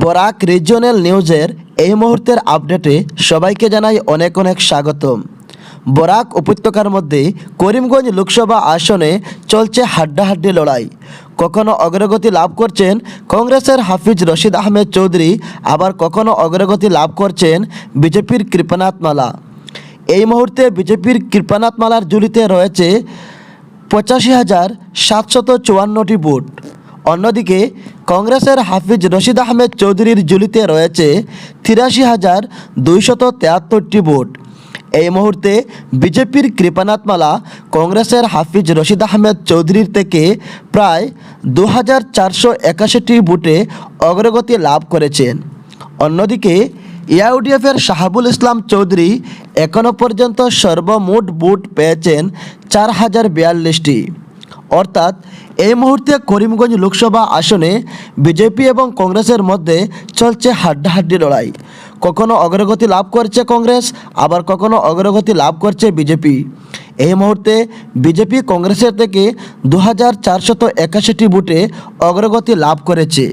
Barak regional নিউজের এই মুহূর্তের আপডেটে সবাইকে জানাই অনেক অনেক স্বাগতম। বরাক উপত্যকার মধ্যে করিমগঞ্জ লোকসভা আসনে চলছে হাড্ডাহাড্ডি লড়াই। কখনো অগ্রগতি লাভ করছেন কংগ্রেসের হাফিজ রশিদ আহমেদ চৌধুরী, আবার কখনো অগ্রগতি লাভ করছেন বিজেপির কৃপানাথ মালা। এই মুহূর্তে বিজেপির কৃপানাথ মালার জুলিতে রয়েছে পঁচাশি হাজার সাতশত চুয়ান্নটি ভোট। অন্যদিকে কংগ্রেসের হাফিজ রশিদ আহমেদ চৌধুরীর জুলিতে রয়েছে তিরাশি হাজার দুইশত তেয়াত্তরটি ভোট। এই মুহূর্তে বিজেপির কৃপানাথ মালা কংগ্রেসের হাফিজ রশিদ আহমেদ চৌধুরীর থেকে প্রায় দু হাজার চারশো একাশিটি ভোটে অগ্রগতি লাভ করেছেন। অন্যদিকে ইউডিএফের শাহাবুল ইসলাম চৌধুরী এখনও পর্যন্ত সর্বমোট ভোট পেয়েছেন চার হাজার বিয়াল্লিশটি। অর্থাৎ এই মুহূর্তে করিমগঞ্জ লোকসভা আসনে বিজেপি এবং কংগ্রেসের মধ্যে চলছে হাড্ডাহাড্ডি লড়াই। কখনো অগ্রগতি লাভ করছে কংগ্রেস, আবার কখনো অগ্রগতি লাভ করছে বিজেপি। এই মুহূর্তে বিজেপি কংগ্রেসের থেকে দু হাজার চারশত একাশিটি ভোটে অগ্রগতি লাভ করেছে।